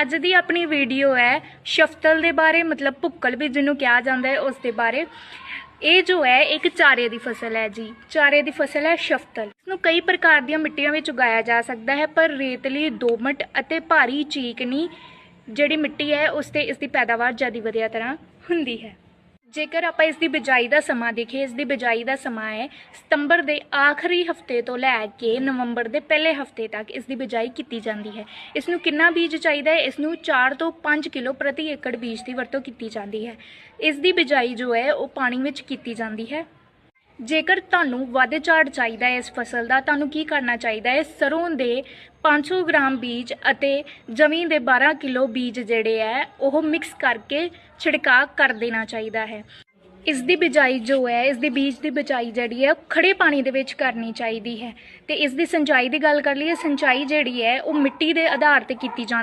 ਅੱਜ ਦੀ ਆਪਣੀ ਵੀਡੀਓ ਹੈ ਸ਼ਫਤਲ ਦੇ ਬਾਰੇ, ਮਤਲਬ ਭੁੱਕਲ ਵੀ ਜਿਹਨੂੰ ਕਿਹਾ ਜਾਂਦਾ ਹੈ ਉਸ ਦੇ ਬਾਰੇ। ਇਹ ਜੋ ਹੈ ਇੱਕ ਚਾਰੇ ਦੀ ਫਸਲ ਹੈ ਜੀ। ਚਾਰੇ ਦੀ ਫਸਲ ਹੈ ਸ਼ਫਤਲ। ਇਸ ਨੂੰ ਕਈ ਪ੍ਰਕਾਰ ਦੀਆਂ ਮਿੱਟੀਆਂ ਵਿੱਚ ਉਗਾਇਆ ਜਾ ਸਕਦਾ ਹੈ, ਪਰ ਰੇਤਲੀ ਦੋਮਟ ਅਤੇ ਭਾਰੀ ਚੀਕਣੀ ਜਿਹੜੀ ਮਿੱਟੀ ਹੈ, ਉਸ ਤੇ ਇਸ ਦੀ ਪੈਦਾਵਾਰ ਜ਼ਿਆਦਾ ਵਧੀਆ ਤਰ੍ਹਾਂ ਹੁੰਦੀ ਹੈ। ਜੇਕਰ ਆਪਾਂ ਇਸ ਦੀ ਬਿਜਾਈ ਦਾ ਸਮਾਂ ਦੇਖੀਏ, ਇਸ ਦੀ ਬਿਜਾਈ ਦਾ ਸਮਾਂ ਹੈ ਸਤੰਬਰ ਦੇ ਆਖਰੀ ਹਫ਼ਤੇ ਤੋਂ ਲੈ ਕੇ ਨਵੰਬਰ ਦੇ ਪਹਿਲੇ ਹਫ਼ਤੇ ਤੱਕ ਇਸ ਦੀ ਬਿਜਾਈ ਕੀਤੀ ਜਾਂਦੀ ਹੈ। ਇਸ ਨੂੰ ਕਿੰਨਾ ਬੀਜ ਚਾਹੀਦਾ ਹੈ? ਇਸ ਨੂੰ 4 ਤੋਂ 5 ਕਿਲੋ ਪ੍ਰਤੀ ਏਕੜ ਬੀਜ ਦੀ ਵਰਤੋਂ ਕੀਤੀ ਜਾਂਦੀ ਹੈ। ਇਸ ਦੀ ਬਿਜਾਈ ਜੋ ਹੈ, ਉਹ ਪਾਣੀ ਵਿੱਚ ਕੀਤੀ ਜਾਂਦੀ ਹੈ। ਜੇਕਰ ਤੁਹਾਨੂੰ ਵੱਧ ਝਾੜ ਚਾਹੀਦਾ ਹੈ ਇਸ ਫਸਲ ਦਾ, ਤੁਹਾਨੂੰ ਕੀ ਕਰਨਾ ਚਾਹੀਦਾ ਹੈ? ਸਰੋਂ ਦੇ 500 ਗ੍ਰਾਮ ਬੀਜ ਅਤੇ ਜਵੀਂ ਦੇ 12 ਕਿਲੋ ਬੀਜ ਜਿਹੜੇ ਹੈ, ਉਹ ਮਿਕਸ ਕਰਕੇ ਛਿੜਕਾਅ ਕਰ ਦੇਣਾ ਚਾਹੀਦਾ ਹੈ। ਇਸ ਦੀ ਬਿਜਾਈ ਜੋ ਹੈ, ਇਸ ਦੀ ਬੀਜ ਦੀ ਬਿਜਾਈ ਜਿਹੜੀ ਹੈ, ਉਹ ਖੜੇ ਪਾਣੀ ਦੇ ਵਿੱਚ ਕਰਨੀ ਚਾਹੀਦੀ ਹੈ। ਤੇ ਇਸ ਦੀ ਸਿੰਚਾਈ ਦੀ ਗੱਲ ਕਰ ਲਈਏ, ਸਿੰਚਾਈ ਜਿਹੜੀ ਹੈ, ਉਹ ਮਿੱਟੀ ਦੇ ਆਧਾਰ ਤੇ ਕੀਤੀ ਜਾਂਦੀ